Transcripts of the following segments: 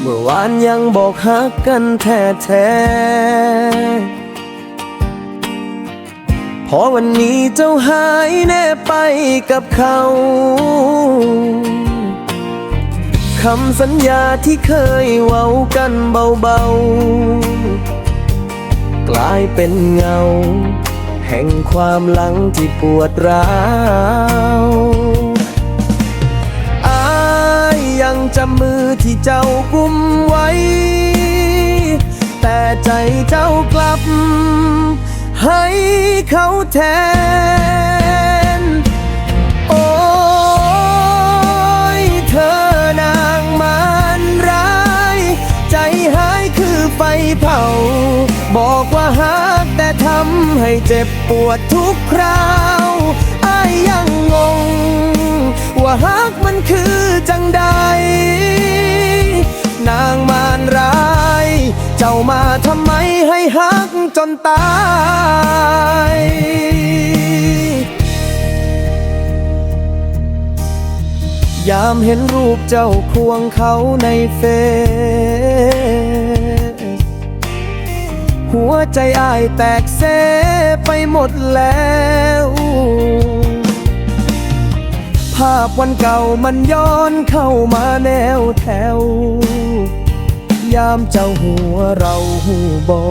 เมื่อวานยังบอกฮักกันแท้แท้ๆพอวันนี้เจ้าหายแน่ไปกับเขาคำสัญญาที่เคยเว้ากันเบาๆ กลายเป็นเงา แห่งความหลังที่ปวดร้าว จำมือที่เจ้ากุมไว้ แต่ใจเจ้ากลับ ให้เขาแทน โอ้ยเธอนางมันร้าย ใจหายคือไฟเผา บอกว่าฮักแต่ทำให้เจ็บปวดทุกคราวอายยังงง ว่าฮักมันคือจังใด นางมารร้าย เจ้ามาทำไมให้ฮักจนตายยามเห็นรูปเจ้าควงเขาในเฟซหัวใจอายแตกเซไปหมดแล้ว ภาพวันเก่ามันย้อนเข้ามาแนวแถวามเจ้าหัวเราหูบอ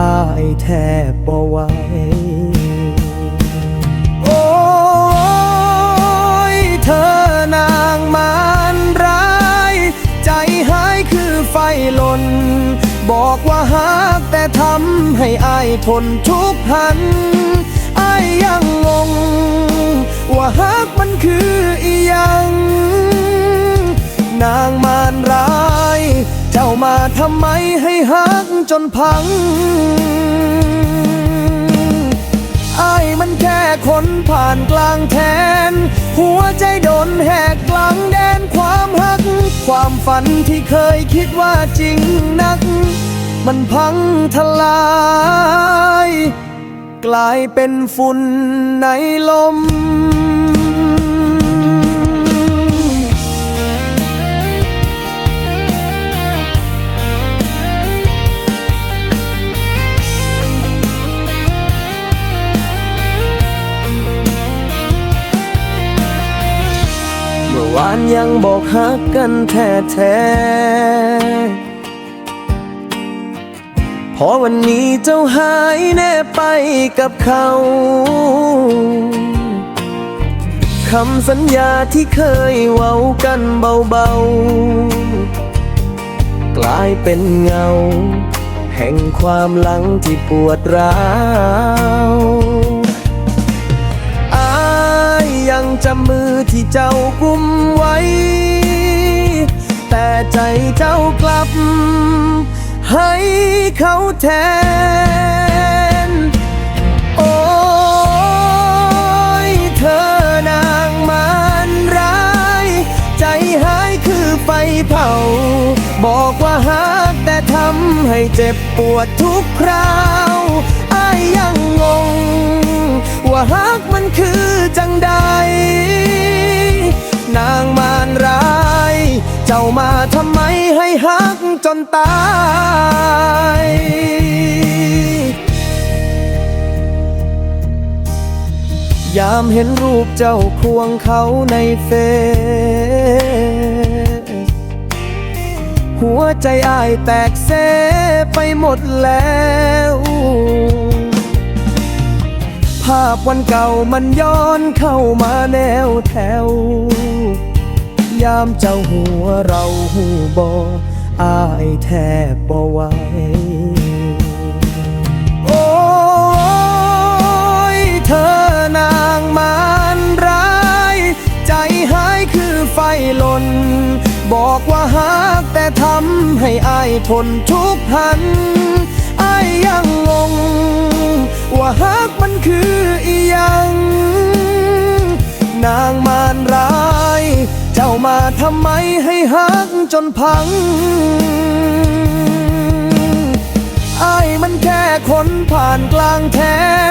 อายแทบบ่ไหวโอ้ยเธอนางมารร้าย ใจหายคือไฟลน บอกว่าฮักแต่ทำให้อายทนทุกข์หันอายยังงง ว่าฮักมันคือ มาทำไมให้ฮักจนพังไอ้ายมันแค่คนผ่านกลางแทน หัวใจโดนแหกกลางแดนความหัก ความฝันที่เคยคิดว่าจริงนัก มันพังทลาย กลายเป็นฝุ่นในลม วานยังบอกฮักกันแท้แท้ๆพอวันนี้เจ้าหายแน่ไปกับเขาคำสัญญาที่เคยเว้ากันเบาๆ กลายเป็นเงา แห่งความหลังที่ปวดร้าว จำมือที่เจ้ากุมไว้ แต่ใจเจ้ากลับ ให้เขาแทน โอ้ยเธอนางมารร้าย ใจหายคือไฟเผา บอกว่าฮักแต่ทำให้เจ็บปวดทุกคราวอายยังงง ว่าฮักมันคือจังใด นางมารร้าย เจ้ามาทำไมให้ฮักจนตายยามเห็นรูปเจ้าควงเขาในเฟซหัวใจอายแตกเซไปหมดแล้ว ภาพวันเก่ามันย้อนเข้ามาแนวแถว ยามเจ้าหัวเราหูบออายแทบบ่ไหวโอ้ยเธอนางมารร้าย ใจหายคือไฟลน บอกว่าฮักแต่ทำให้อายทนทุกข์หัน ยังงง ว่าฮักมันคืออีหยัง นางมารร้าย เจ้ามาทำไมให้ฮักจนพังไอ้มันแค่คนผ่านกลางแท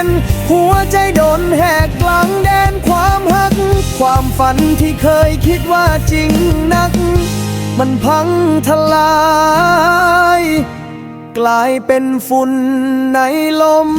น หัวใจโดนแหกกลางแดนความหัก ความฝันที่เคยคิดว่าจริงนัก มันพังทลาย กลายเป็นฝุ่นในลม